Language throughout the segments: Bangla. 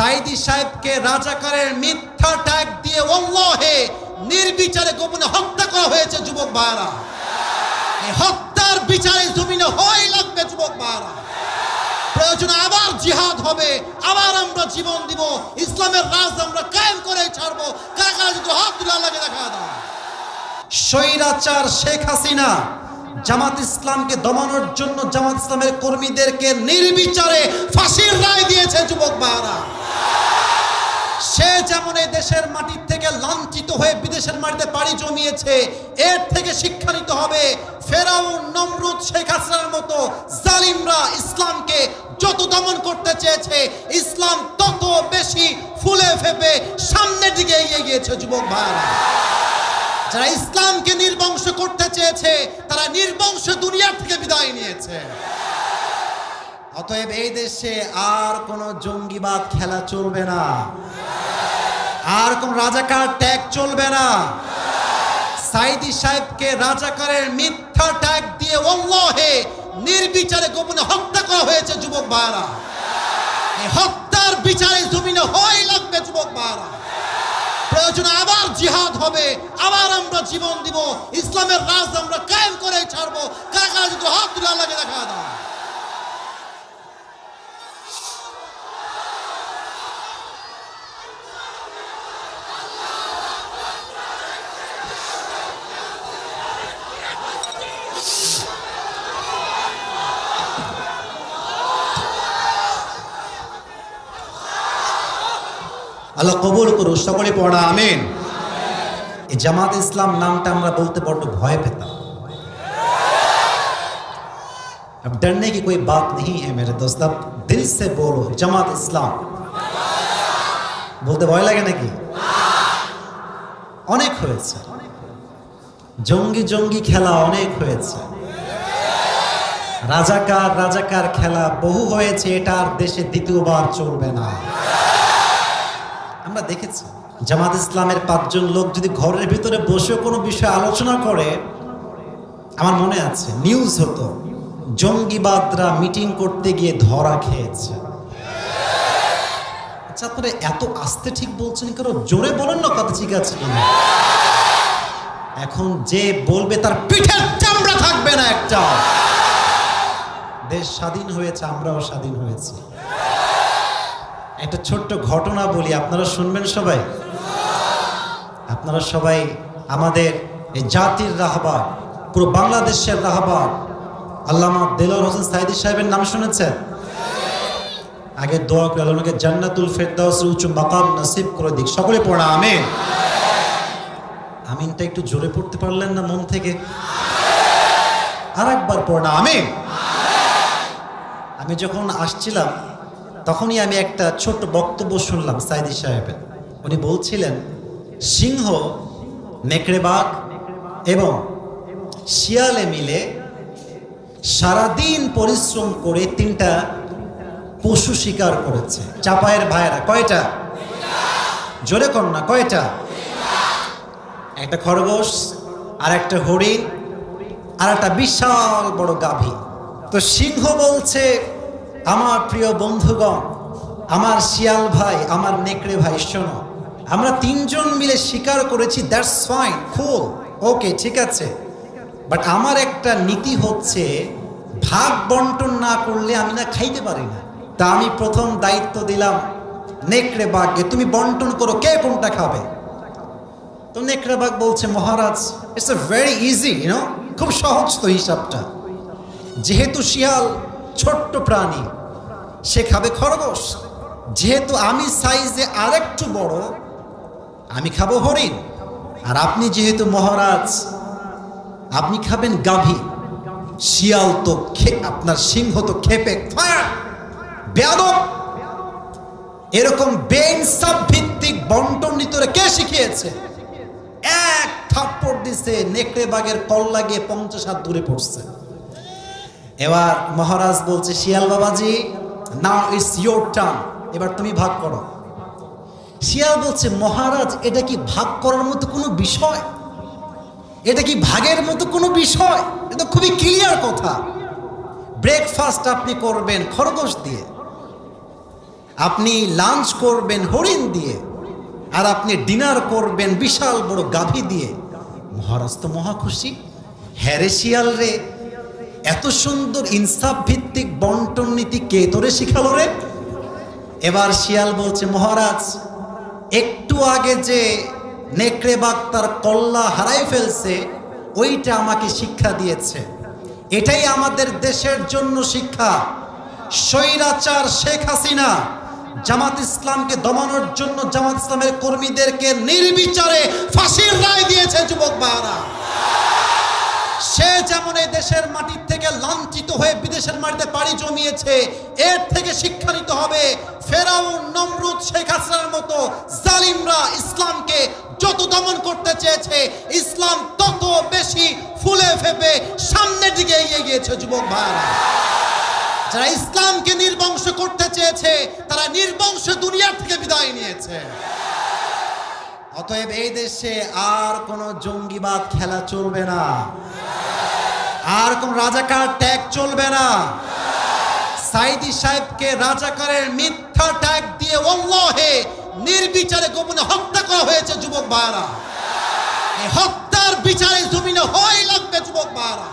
সাইদি সাহেবকে রাজাকারের মিথ্যা ট্যাগ দিয়ে অল্লাহে নির্বিচারে গোপনে হত্যা করা হয়েছে যুবক ভাইরা হত্যার বিচারে জমিনে হয় লাগবে যুবক ভাইরা প্রয়োজনে আবার জিহাদ হবে, আবার আমরা জীবন দিব, ইসলামের রাজ আমরা কায়েম করে ছাড়বো। কাকা যদি হাত তুলে আল্লাহকে দেখা দাও। স্বৈরাচার শেখ হাসিনা জামাত ইসলামকে দমানোর জন্য জামাত ইসলামের কর্মীদেরকে নির্বিচারে ফাঁসির রায় দিয়েছে যুবক ভাইরা সে যেমন এই দেশের মাটির থেকে লাঞ্ছিত হয়ে বিদেশের মাটিতে পাড়ি জমিয়েছে, এর থেকে শিক্ষা নিতে হবে। ফেরাউন, নমরুদ, শেখ হাসিনার মতো জালিমরা ইসলামকে যত দমন করতে চেয়েছে, ইসলাম তত বেশি ফুলে ফেপে সামনের দিকে এগিয়ে গিয়েছে যুবক ভাইরা যারা ইসলামকে নির্বংশ করতে চেয়েছে, তারা নির্বংশ দুনিয়ার থেকে বিদায় নিয়েছে। অতএব এই দেশে আর কোনো জঙ্গিবাদ খেলা চলবে না। আর কোন রাজাকার ট্যাগ চলবে না। সাইদি সাহেবকে রাজাকারের মিথ্যা ট্যাগ দিয়ে অল্লাহে নির্বিচারে গোপনে হত্যা করা হয়েছে যুবক ভাইরা হত্যার বিচারে জমিনে হয় লাগবে যুবক ভাইরা প্রয়োজন আবার জিহাদ হবে, আবার আমরা জীবন দিব। ইসলামের রাজ আমরা কায়েম করে ছাড়বো। কাকা যদি হাত তুলে আল্লাহকে দেখা দাও। আল্লাহ কবুল করুন সকলে পড়া আমিন এই জামাত ইসলাম নামটা আমরা বলতে বড্ড ভয় পেতাম अब डरने की कोई बात नहीं है मेरे दोस्त अब दिल से बोलो जमात इस्लाम বলতে ভয় লাগে নাকি অনেক হয়েছে জঙ্গি জঙ্গি খেলা অনেক হয়েছে রাজাকার রাজাকার খেলা বহু হয়েছে এটা আর দেশে দ্বিতীয়বার চলবে না আমরা দেখেছি, জামাত ইসলামের পাঁচজন লোক যদি ঘরের ভিতরে বসে কোনো বিষয়ে আলোচনা করে, আমার মনে আছে নিউজ হতো, জঙ্গিবাদরা মিটিং করতে গিয়ে ধরা খেয়েছে। আচ্ছা এত আস্তে ঠিক বলছেন কারও জোরে বলেন না কথা ঠিক আছে কিনা। এখন যে বলবে তার পিঠের চামড়া থাকবে না একটা। দেশ স্বাধীন হয়েছে, আমরাও স্বাধীন হয়েছি। একটা ছোট্ট ঘটনা বলি, আপনারা শুনবেন সবাই? আপনারা সবাই আমাদের এই জাতির রাহবার পুরো বাংলাদেশের রাহবার আল্লামা দেলোয়ার হোসেন সাইদি সাহেবের নাম শুনেছেন? আগে দোয়া করে আল্লাহকে জান্নাতুল ফেরদাউস উচ্চ মাকাম নসিব করে দিক। সকলে পড়া, আমিন। আমিনটা একটু জোরে পড়তে পারলেন না মন থেকে? আর একবার পড়া, আমিন। আমি যখন আসছিলাম তখনই আমি একটা ছোট্ট বক্তব্য শুনলাম সাইদি সাহেবের। উনি বলছিলেন, সিংহ নেকড়ে বাঘ এবং শিয়ালে মিলে সারাদিন পরিশ্রম করে তিনটা পশু শিকার করেছে। চাপায়ের ভাইয়েরা, কয়টা? জোরে কর না, কয়টা? একটা খরগোশ আর একটা হরিণ আর একটা বিশাল বড় গাভী। তো সিংহ বলছে আমার প্রিয় বন্ধুগণ, আমার শিয়াল ভাই, আমার নেকড়ে ভাই, শোনো, আমরা তিনজন মিলে শিকার করেছি দ্যাটস ফাইন ফুল ওকে ঠিক আছে। বাট আমার একটা নীতি হচ্ছে, ভাগ বন্টন না করলে আমি না খাইতে পারি না। তা আমি প্রথম দায়িত্ব দিলাম, নেকড়ে বাঘকে তুমি বন্টন করো, কে কোনটা খাবে? তো নেকড়ে বাঘ বলছে, মহারাজ it's a very easy you know খুব সহজ তো হিসাবটা। যেহেতু শিয়াল ছোট্ট প্রাণী। সে খাবে খরগোশ। যেহেতু আমি সাইজে আরেকটু বড়, আমি খাব হরিণ। আর আপনি যেহেতু মহারাজ, আপনি খাবেন গাভী। শিয়াল তো আপনার সিংহ তো খেপে এরকম ভিত্তিক বন্টন নিতরে কে শিখিয়েছে? এক থাপ্পড় দিছে, নেকড়ে বাগের কল লাগিয়ে পঞ্চাশ হাত দূরে পড়ছে। এবার মহারাজ বলছে, শিয়াল বাবাজি নাও ইটস ইয়োর টার্ন এবার তুমি ভাগ করো। শিয়াল বলছে, মহারাজ, এটা কি ভাগ করার মতো কোনো বিষয়? এটা কি ভাগের মতো কোনো বিষয়? এটা খুবই ক্লিয়ার কথা। ব্রেকফাস্ট আপনি করবেন খরগোশ দিয়ে। আপনি লাঞ্চ করবেন হরিণ দিয়ে। আর আপনি ডিনার করবেন বিশাল বড় গাভী দিয়ে। মহারাজ তো মহাখুশি হ্যারে শিয়াল রে এত সুন্দর ইনসাফ ভিত্তিক বন্টন নীতি কে তোরে শিখালো রে? এবার শিয়াল বলছে, মহারাজ, একটু আগে যে নেকড়ে বাঘ তার কল্লা হারাই ফেলছে, ওইটা আমাকে শিক্ষা দিয়েছে। এটাই আমাদের দেশের জন্য শিক্ষা। স্বৈরাচার শেখ হাসিনা জামাত ইসলামকে দমানোর জন্য জামাত ইসলামের কর্মীদেরকে নির্বিচারে ফাঁসির রায় দিয়েছে যুবক যেমন এই দেশের মাটির থেকে লাঞ্ছিত হয়ে বিদেশের মাটিতে পাড়ি জমিয়েছে, এর থেকে শিক্ষা নিতে হবে। ফেরাউন, নমরুদ, শেখ হাসিনার মতো জালিমরা ইসলামকে যত দমন করতে চেয়েছে, ইসলাম তত বেশি ফুলে ফেপে সামনের দিকে এগিয়ে গিয়েছে যুবক ভাইরা যারা ইসলামকে নির্বংশ করতে চেয়েছে, তারা নির্বংশ দুনিয়ার থেকে বিদায় নিয়েছে। অতএব এই দেশে আর কোনো জঙ্গিবাদ খেলা চলবে না। আর কোন রাজাকার ট্যাগ চলবে না। সাইদি সাহেবকে রাজাকারের মিথ্যা ট্যাগ দিয়ে অল্লাহে নির্বিচারে গোপনে হত্যা করা হয়েছে যুবক ভাইরা এই হত্যার বিচারে জমিনে হয় লাগবে যুবক ভাইরা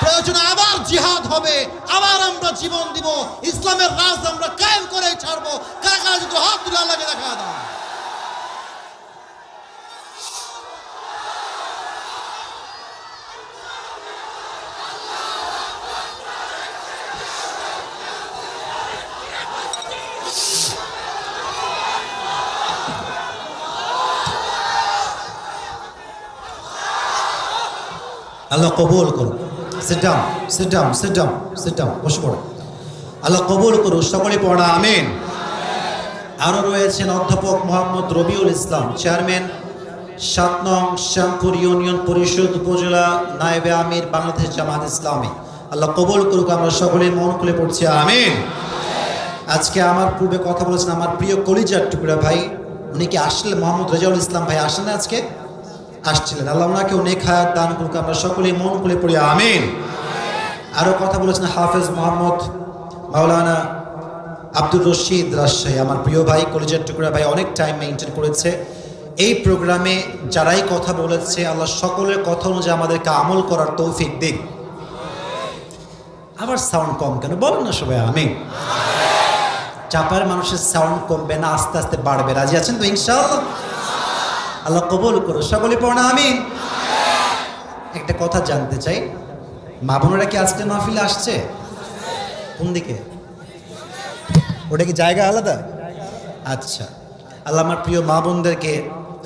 প্রয়োজন আবার জিহাদ হবে, আবার আমরা জীবন দিব, ইসলামের রাজ আমরা কায়েম করে ছাড়বো। কারা যদি হাত তুলে আল্লাহকে দেখা দাও। আল্লাহ কবুল করুন sit down sit down sit down sit down বসে পড়ো। আল্লাহ কবুল করুন সকলে পড়া, আমিন। আরও রয়েছেন অধ্যাপক মোহাম্মদ রবিউল ইসলাম, চেয়ারম্যান, সাত নং শ্যামপুর ইউনিয়ন পরিষদ উপজেলা, নায়েবে আমির, বাংলাদেশ জামাত ইসলামী। আল্লাহ কবুল করুক, আমরা সকলে মন খুলে পড়ছি, আমিন। আজকে আমার পূর্বে কথা বলেছেন আমার প্রিয় কলিজার টুকরা ভাই, উনি কি আসলে মোহাম্মদ রেজাউল ইসলাম ভাই আসেন আজকে? আসছিলেন আল্লাহ ওনাকে অনেক হায়াত দান করুক। আমরা সকলেই মন খুলে পড়ি, আমিন। আরও কথা বলেছেন হাফেজ মোহাম্মদ মাওলানা আব্দুর রশিদ রাজশাহী, আমার প্রিয় ভাই, কলেজের টুকরা ভাই, অনেক টাইম মেনটেন করেছে। এই প্রোগ্রামে যারাই কথা বলেছে, আল্লাহ সকলের কথা অনুযায়ী আমাদেরকে আমল করার তৌফিক দিক। আবার সাউন্ড কম কেন? বলেন না সবাই আমি চাপার মানুষের সাউন্ড কমবে না, আস্তে আস্তে বাড়বে। রাজি আছেন তো, ইনশাআল্লাহ? আল্লাহ কবুল করো সকলে পড়া আমি একটা কথা জানতে চাই। মা বোনেরা কি আজকে মাহফিলে আসছে? কোন দিকে? ওটা কি জায়গা আলাদা? আচ্ছা। আল্লাহ আমার প্রিয় মা বোনদেরকে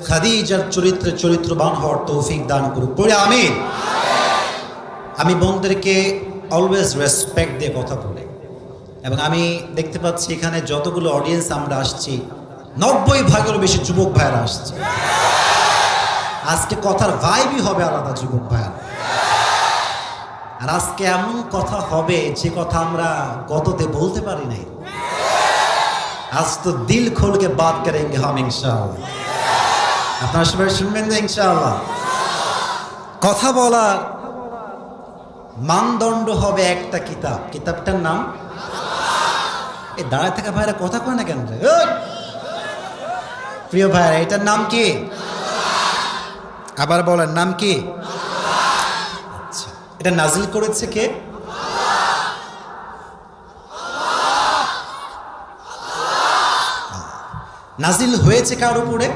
খাদিজার চরিত্রে চরিত্রবান হওয়ার তৌফিক দান করুক। পড়ে আমি আমি বোনদেরকে অলওয়েজ রেসপেক্ট দিয়ে কথা বলি। এবং আমি দেখতে পাচ্ছি এখানে যতগুলো অডিয়েন্স আমরা আসছি নব্বই ভাগেরও বেশি যুবক ভাইয়েরা আসছে। আজকে কথার ভাইবই হবে আলাদা যুবক ভাইয়েরা। আর আজকে এমন কথা হবে যে কথা আমরা গততে বলতে পারি নাই। আজ তো দিল খোলকে বাদ করে হাম ইনশাল্লাহ আপনার সবাই শুনবেন না ইনশাআল্লাহ। কথা বলার মানদণ্ড হবে একটা কিতাব। কিতাবটার নাম? এ দাঁড়ায় থাকা ভাইরা কথা কয় না কেন প্রিয় ভাইরা এটার নাম কি? আবার বলেন, নাম কি? আচ্ছা এটা নাজিল করেছে কে? নাজিল হয়েছে কার উপরে?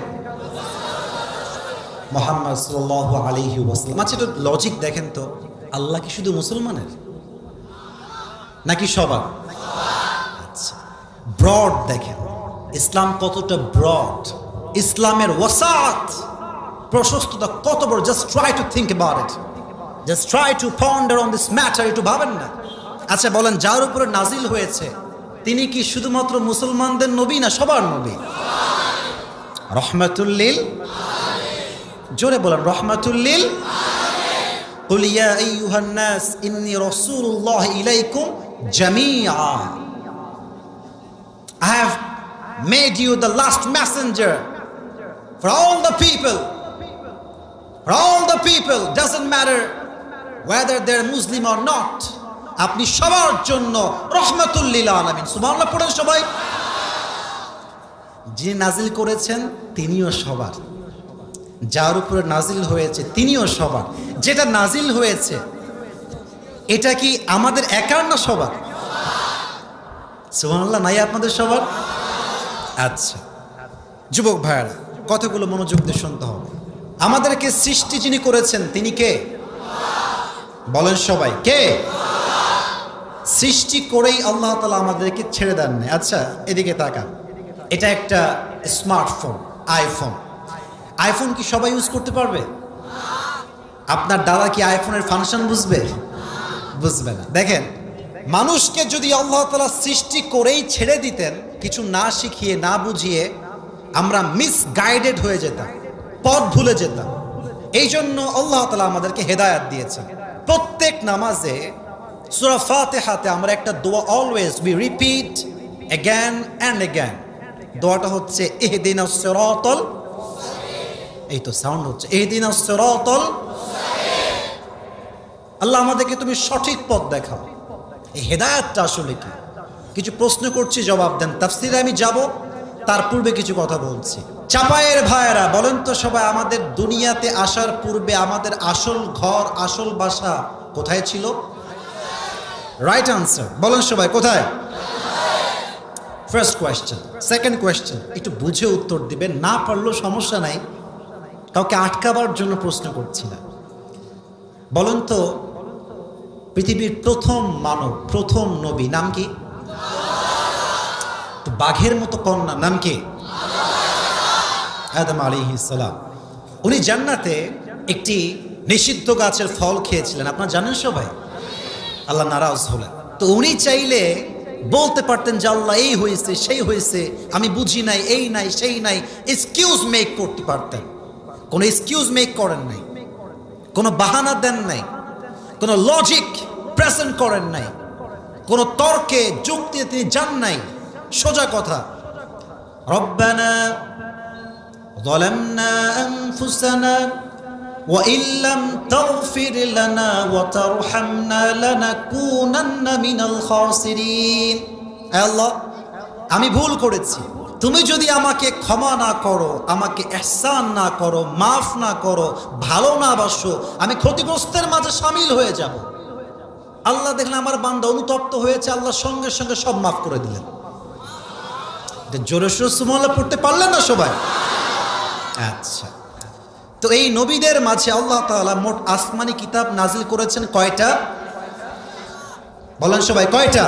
মোহাম্মদ সাল্লাল্লাহু আলাইহি ওয়াসাল্লাম। আচ্ছা একটু লজিক দেখেন তো, আল্লাহ কি শুধু মুসলমানের? নাকি সবার? আচ্ছা ব্রড দেখেন, ইসলাম কতটা ব্রড ইসলামের ওয়াসাত প্রশস্ততা কত বড় just try to think about it just try to ponder on this matter একটু ভাবেন না আচ্ছা বলেন যার উপরে নাজিল হয়েছে তিনি কি শুধুমাত্র মুসলমানদের নবী না সবার নবী রহমাতুল্লিল জোরে বলেন রহমাতুল্লিল قل يا أيها الناس إني رسول الله إليكم جميعا I have made you the last messenger for all the people, for all the people, doesn't matter whether they're Muslim or not, আপনি সবার জন্য রহমাতুল্লিল আলামিন। সুবহানাল্লাহ, পড়েন সবাই। যিনি নাজিল করেছেন, তিনিও সবার। যার উপরে নাজিল হয়েছে, তিনিও সবার। যেটা নাজিল হয়েছে, এটা কি আমাদের একার না সবার? সুবহানাল্লাহ, নাই আপনাদের সবার? আচ্ছা। যুবক ভাইয়ারা কথাগুলো মনোযোগ দিয়ে শুনতে হবে। আমাদেরকে সৃষ্টি যিনি করেছেন, তিনি কে? বলেন সবাই, কে? সৃষ্টি করেই আল্লাহ তালা আমাদেরকে ছেড়ে দেন না আচ্ছা এদিকে তাকান। এটা একটা স্মার্টফোন, আইফোন। আইফোন কি সবাই ইউজ করতে পারবে? আপনার দাদা কি আইফোনের ফাংশন বুঝবে? বুঝবে না। দেখেন, মানুষকে যদি আল্লাহ তালা সৃষ্টি করেই ছেড়ে দিতেন, কিছু না শিখিয়ে, না বুঝিয়ে আমরা মিসগাইডেড হয়ে যেতাম, পথ ভুলে যেতাম। এই জন্য আল্লাহ তালা আমাদেরকে হেদায়াত দিয়েছেন। প্রত্যেক নামাজে সুরা ফাতেহাতে আমরা একটা দোয়া always we repeat again and again দোয়াটা হচ্ছে এহদিন সিরাতাল এই তো সাউন্ড হচ্ছে এহদিন সিরাতাল আল্লাহ আমাদেরকে তুমি সঠিক পথ দেখাও। এই হেদায়াতটা আসলে কি? কিছু প্রশ্ন করছি, জবাব দেন। তাফসিরে আমি যাব। তার পূর্বে কিছু কথা বলছি। চাপায়ের ভাইয়েরা, বলেন তো সবাই, আমাদের দুনিয়াতে আসার পূর্বে আমাদের আসল ঘর, আসল বাসা কোথায় ছিল? রাইট আনসার বলেন সবাই, কোথায়? ফার্স্ট কোয়েশ্চেন সেকেন্ড কোয়েশ্চেন একটু বুঝে উত্তর দিবেন, না পারলেও সমস্যা নাই। কাউকে আটকাবার জন্য প্রশ্ন করছি না। বলেন তো, পৃথিবীর প্রথম মানব, প্রথম নবী, নাম কি? বাঘের মতো কন্যা, নাম কি? আদম আলী উনি জান্নাতে একটি নিষিদ্ধ গাছের ফল খেয়েছিলেন। আপনারা জানেন সবাই? আল্লাহ নারাজ হলেন। তো উনি চাইলে বলতে পারতেন যে আল্লাহ এই হয়েছে, সেই হয়েছে, আমি বুঝি নাই, এই নাই, সেই নাই এক্সকিউজ মেক করতে পারতেন। কোনো এক্সকিউজ মেক করেন নাই। কোনো বাহানা দেন নাই। কোনো লজিক প্রেজেন্ট করেন নাই। কোনো তর্কে যুক্তি তিনি যান নাই। সোজা কথা রব্বানা ظلمنا أنفسنا وإن لم تغفر لنا وترحمنا لنكونن من الخاسرين এ আল্লাহ আমি ভুল করেছি তুমি যদি আমাকে ক্ষমা না করো আমাকে এহসান না করো মাফ না করো ভালো না বাসো আমি ক্ষতিগ্রস্তের মাঝে সামিল হয়ে যাব আল্লাহ দেখলেন আমার বান্দা অনুতপ্ত হয়েছে আল্লাহ সঙ্গে সঙ্গে সব মাফ করে দিলেন এটা জোরে সোরে সুমল্লা পড়তে পারলেন না সবাই? আচ্ছা। তো এই নবীদের মাঝে আল্লাহ তাআলা মোট আসমানি কিতাব নাজিল করেছেন কয়টা? বলেন সবাই, কয়টা?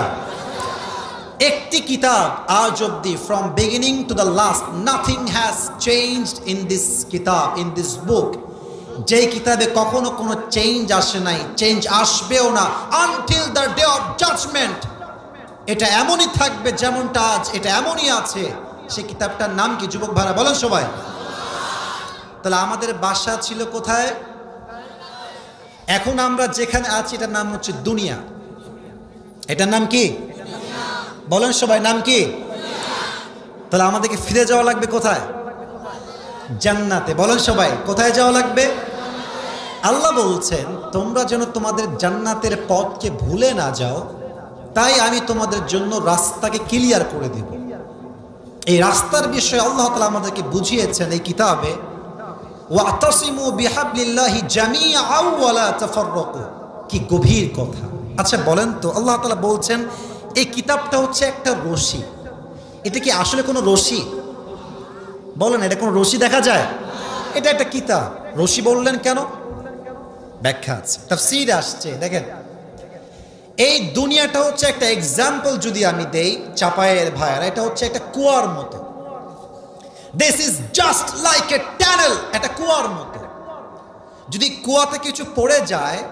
একটি কিতাব আজ অব্দি from beginning to the last nothing has changed in this কিতাব ইন দিস বুক যেই কিতাবে কখনো কোনো চেঞ্জ আসে নাই চেঞ্জ আসবেও না until the day of judgement এটা এমনই থাকবে যেমনটা আজ, এটা এমনই আছে। সে কিতাবটার নাম কি? যুবক ভাড়া বলেন সবাই। তাহলে আমাদের বাসা ছিল কোথায়? এখন আমরা যেখানে আছি, এটার নাম হচ্ছে দুনিয়া। এটার নাম কি? বলেন সবাই, নাম কি? তাহলে আমাদেরকে ফিরে যাওয়া লাগবে কোথায়? জান্নাতে। বলেন সবাই, কোথায় যাওয়া লাগবে? আল্লাহ বলছেন, তোমরা যেন তোমাদের জান্নাতের পথকে ভুলে না যাও। তাই আমি তোমাদের জন্য রাস্তাকে ক্লিয়ার করে দেব। এই রাস্তার বিষয়ে আল্লাহ তালা আমাদেরকে বুঝিয়েছেন এই কিতাবে, ওয়াতাসিমু বিহাবলিল্লাহি জামিআও ওয়ালা তাফাররাকু। কি গভীর কথা। আচ্ছা বলেন তো, আল্লাহ তাআলা বলছেন, এই কিতাবটা হচ্ছে একটা রশি। এটা কি আসলে কোনো রশি? বলেন, এটা কোনো রশি দেখা যায়? এটা একটা কিতাব। রশি বললেন কেন? ব্যাখ্যা আছে। তাফসীর আসছে, দেখেন। এই দুনিয়াটা হচ্ছে একটা এক্সাম্পল যদি আমি দেই, চাপায়ের ভাইয়ার, এটা হচ্ছে একটা কুয়ার মতো। This is just like a tunnel একটা কুয়ার মতো। যদি কুয়াতে কিছু পড়ে যায়,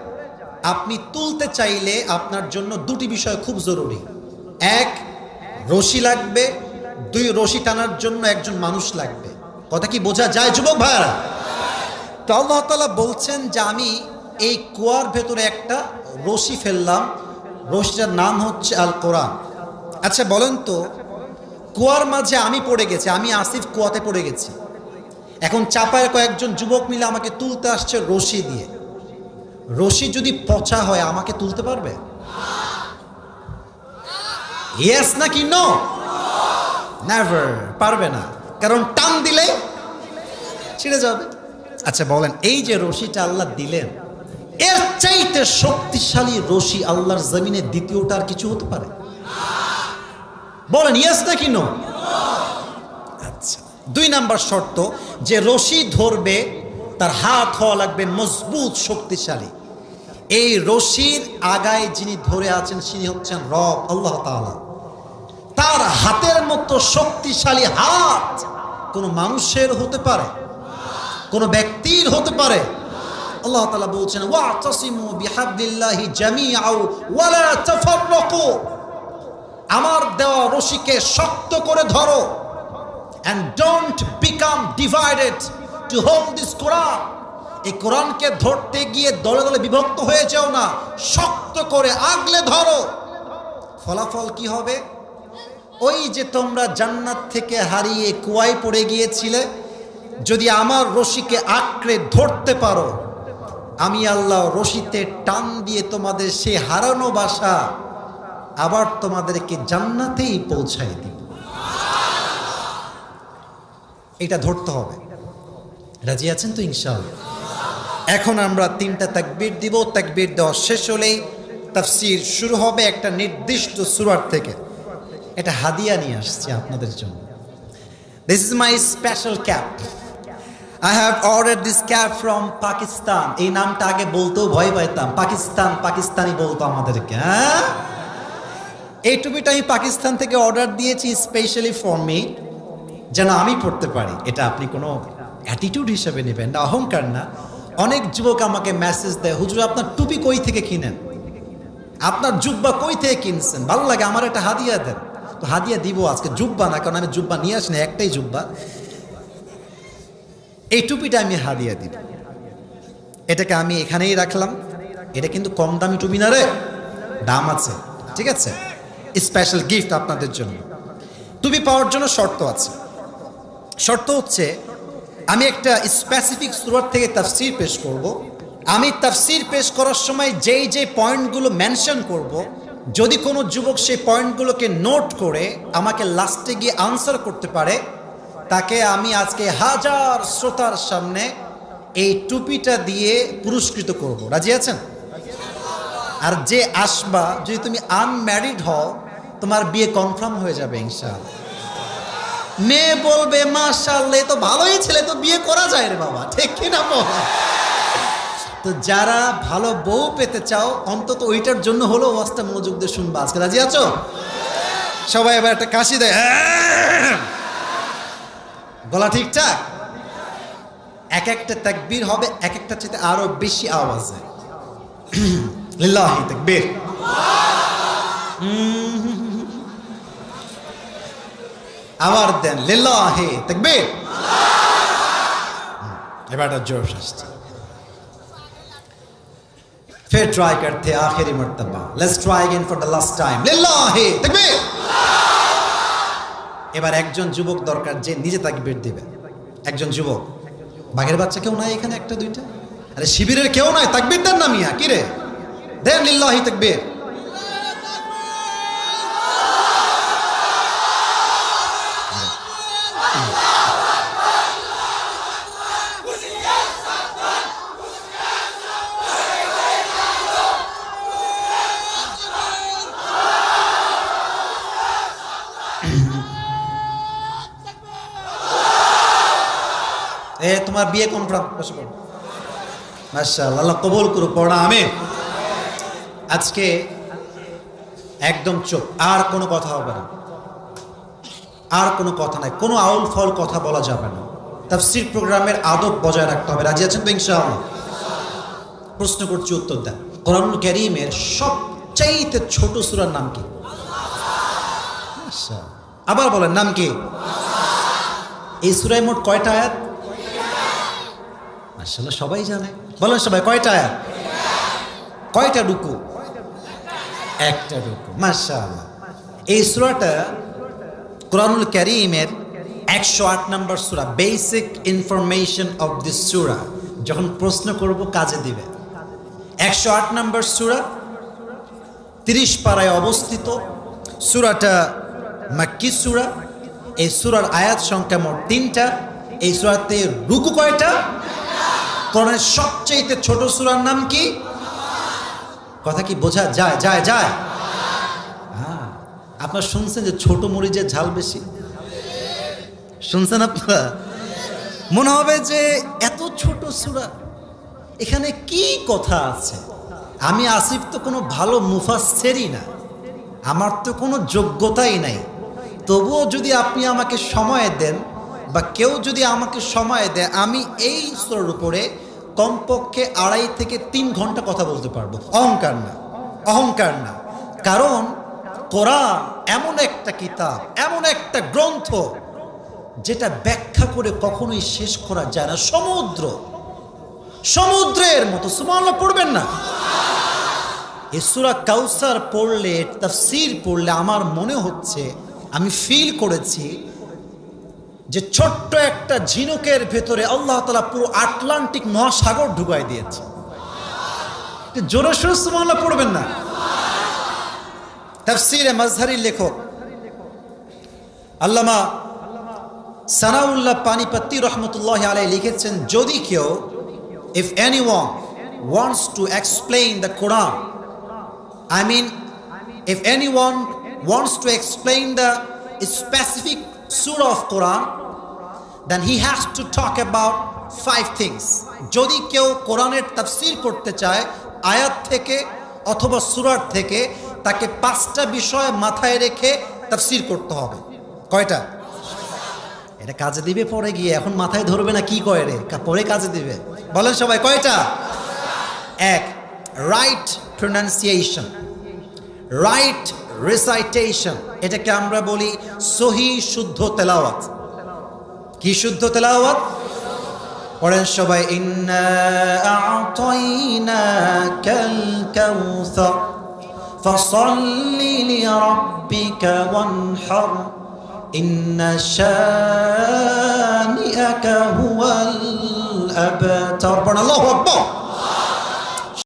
আপনি তুলতে চাইলে আপনার জন্য দুটি বিষয় খুব জরুরি। এক, রশি লাগবে, দুই, রশি টানার জন্য একজন মানুষ লাগবে। কথা কি বোঝা যায়, যুবক ভাইয়ারা? তো আল্লাহ তালা বলছেন যে আমি এই কুয়ার ভেতরে একটা রশি ফেললাম রশিটার নাম হচ্ছে আল কোরআন। আচ্ছা বলেন তো, কুয়ার মাঝে আমি পড়ে গেছি, আমি আসিফ কুয়াতে পড়ে গেছি। এখন চাপায় কয়েকজন যুবক মিলে আমাকে তুলতে আসছে রশি দিয়ে। রশি যদি পচা হয়, আমাকে তুলতে পারবে? ইয়েস নাকি নো নেভার পারবে না। কারণ টান দিলে ছিঁড়ে যাবে। আচ্ছা বলেন, এই যে রশিটা আল্লাহ দিলেন এর চাইতে শক্তিশালী রশি আল্লাহর জমিনে দ্বিতীয়টা আর কিছু হতে পারে। বলেন ইয়েস নাকি নো আচ্ছা দুই নাম্বার শর্ত, যে রশি ধরবে, তার হাত হওয়া লাগবে মজবুত, শক্তিশালী। এই রশির আগায় যিনি ধরে আছেন তিনি হচ্ছেন রব, আল্লাহ তার হাতের মতো শক্তিশালী হাত কোনো মানুষের হতে পারে? কোনো ব্যক্তির হতে পারে? আল্লাহ তাআলা বলছেন, ওয়াতাসিমু বিহাবলিল্লাহি জামিআও ওয়ালা তাফাররাকু। আমার দেওয়া রশিকে শক্ত করে ধরো and don't become divided to hold this Quran এই কোরআনকে ধরতে গিয়ে দলে দলে বিভক্ত হয়ে যাও না, শক্ত করে আগলে ধরো। ফলাফল কি হবে? ওই যে তোমরা জান্নাত থেকে হারিয়ে কুয়ায় পড়ে গিয়েছিলে, যদি আমার রশিকে আঁকড়ে ধরতে পারো আমি আল্লাহ রশিতে টান দিয়ে তোমাদের সে হারানো বাসা আবার তোমাদেরকে জান্নাতেই পৌঁছায় দিব। এটা ধরতে হবে। রাজি আছেন তো ইনশাআল্লাহ? এখন আমরা তিনটা তাকবীর দিব। তাকবীর দেওয়া শেষ হলেই তাফসির শুরু হবে একটা নির্দিষ্ট সুরার থেকে। এটা হাদিয়া নিয়ে আসছে আপনাদের জন্য। This is my special cap I have order this cap from Pakistan এই নামটা আগে বলতেও ভয় পাইতাম। পাকিস্তান, পাকিস্তানি বলতো আমাদেরকে হ্যাঁ? এই টুপিটা আমি পাকিস্তান থেকে অর্ডার দিয়েছি স্পেশালি ফর মি যেন আমি পড়তে পারি। এটা আপনি কোনো অ্যাটিটিউড হিসেবে নেবেন না, অহংকার না। অনেক যুবক আমাকে মেসেজ দেয়, হুজুর, আপনার টুপি কই থেকে কিনেন? আপনার জুব্বা কই থেকে কিনছেন? ভালো লাগে, আমার একটা হাদিয়া দেন। তো হাদিয়া দিব আজকে, জুব্বা না, কারণ আমি জুব্বা নিয়ে আসিনি, একটাই জুব্বা। এই টুপিটা আমি হাদিয়া দিব। এটাকে আমি এখানেই রাখলাম। এটা কিন্তু কম দামি টুপি না রে? দাম আছে, ঠিক আছে? স্পেশাল গিফট আপনাদের জন্য। টুপি পাওয়ার জন্য শর্ত আছে। শর্ত হচ্ছে, আমি একটা স্পেসিফিক সুরাত থেকে তাফসির পেশ করব। আমি তাফসির পেশ করার সময় যেই যে পয়েন্টগুলো মেনশন করব। যদি কোনো যুবক সেই পয়েন্টগুলোকে নোট করে আমাকে লাস্টে গিয়ে আনসার করতে পারে তাকে আমি আজকে হাজার শ্রোতার সামনে এই টুপিটা দিয়ে পুরস্কৃত করব। রাজি আছেন? আর যে আসবা, যদি তুমি আনম্যারিড হও, তোমার বিয়ে কনফার্ম হয়ে যাবে ইনশাআল্লাহ। মেয়ে বলবে এ তো ভালোই ছেলে তো বিয়ে করা যায় রে বাবা। ঠিক কি না বাবা? তো যারা ভালো বউ পেতে চাও, অন্তত ওইটার জন্য হলো ওয়াজটা মনোযোগ দিয়ে শুনবা। আজকে রাজি আছো? সবাই এবার একটা কাশি দেয়। গলা ঠিকঠাক এক একটা তাকবীর হবে এক একটা চেতে আরো বেশি আওয়াজে লিল্লাহি তাকবীর আবার দেন লিল্লাহি তাকবীর এবার একটা জোশ আসছে फिर ट्राई करते हैं आखिरी मर्तबा let's try again for the last time लिल्लाहि তাকবীর এবার একজন যুবক দরকার যে নিজে তাকবির দেবে। একজন যুবক। বাঘের বাচ্চা কেউ নাই এখানে একটা, দুইটা? আরে শিবিরের কেউ নাই, তাকবির দেন না মিয়া কিরে দেন লিল্লাহি তাকবীর। এ, তোমার বিয়ে কনফার্ম মাশাআল্লাহ, আল্লাহ কবুল করো পড়া আমি আজকে একদম চোখ আর কোনো কথা হবে না। আর কোনো কথা নাই, কোনো আউল ফল কথা বলা যাবে না। তাফসির প্রোগ্রামের আদব বজায় রাখতে হবে। রাজি আছেন তো ইনশাআল্লাহ? প্রশ্ন করছি, উত্তর দেন। কোরআনুল করিমের সবচাইতে ছোট সুরার নাম কি। আবার বলেন, নাম কি? এই সুরায় মোট কয়টা আয়াত? মাশাআল্লাহ, সবাই জানে। বলেন সবাই, কয়টা? কয়টা রুকু? একটা রুকু, মাশাআল্লাহ। এই সূরাটা কোরআনুল কারীমের একশো আট নম্বর সুরা বেসিক ইনফরমেশন অফ দিস সুরা, যখন প্রশ্ন করব কাজে দিবে। একশো আট নম্বর সুরা, তিরিশ পাড়ায় অবস্থিত। সুরাটা মাক্কি সুরা। এই সুরার আয়াত সংখ্যা মোট তিনটা। এই সুরাতে রুকু কয়টা? কোরআনের সবচেয়ে ছোট সুরার নাম কি? কথা কি বোঝা যায়? যায় যায়। হ্যাঁ। আপনার শুনছেন যে ছোট মরিচের ঝাল বেশি? শুনছেন আপনারা? মনে হবে যে এত ছোট সুরা, এখানে কি কথা আছে? আমি আসিফ তো কোনো ভালো মুফাসেরই না। আমার তো কোনো যোগ্যতাই নাই। তবুও যদি আপনি আমাকে সময় দেন বা কেউ যদি আমাকে সময় দেয়, আমি এই স্তরের উপরে কমপক্ষে আড়াই থেকে তিন ঘণ্টা কথা বলতে পারব। অহংকার না অহংকার না। কারণ কোরআন এমন একটা কিতাব, এমন একটা গ্রন্থ যেটা ব্যাখ্যা করে কখনোই শেষ করা যায় না। সমুদ্র, সমুদ্রের মতো। সুমাল্লা পড়বেন না। ইসুরা কাউসার পড়লে, তাফসির পড়লে আমার মনে হচ্ছে, আমি ফিল করেছি যে ছোট্ট একটা ঝিনুকের ভেতরে আল্লাহ তালা পুরো আটলান্টিক মহাসাগর ঢুকাই দিয়েছে। জোরে সোরে পড়বেন না। তাফসিরে মাজহারির লেখক আল্লামা সানাউল্লাহ পানিপত্তি রহমতুল্লাহ আলাই লিখেছেন যদি কেউ if anyone wants to explain the Quran I mean, if anyone wants to explain the specific surah of Quran, then he has to talk about five things. যদি কেউ কোরআনের তাফসির করতে চায়, আয়াত থেকে অথবা সুরার থেকে, তাকে পাঁচটা বিষয় মাথায় রেখে তাফসির করতে হবে। কয়টা? এটা কাজে দিবে পরে গিয়ে, এখন মাথায় ধরবে না কি কয় রে? পরে কাজে দিবে। বলেন সবাই, কয়টা? এক রাইট প্রনাউন্সিয়েশন রাইট রিসাইটেশন এটাকে আমরা বলি সহি শুদ্ধ তেলাওয়াত। কি শুদ্ধ তেলাওয়াত? পড়েন সবাই, ইন্না আ'তাইনাকাল কাউসার ফসল্লি লিরাব্বিকা ওয়ানহার, ইন্না শানিআকা হুয়াল আবতার পড়েন, আল্লাহু আকবার।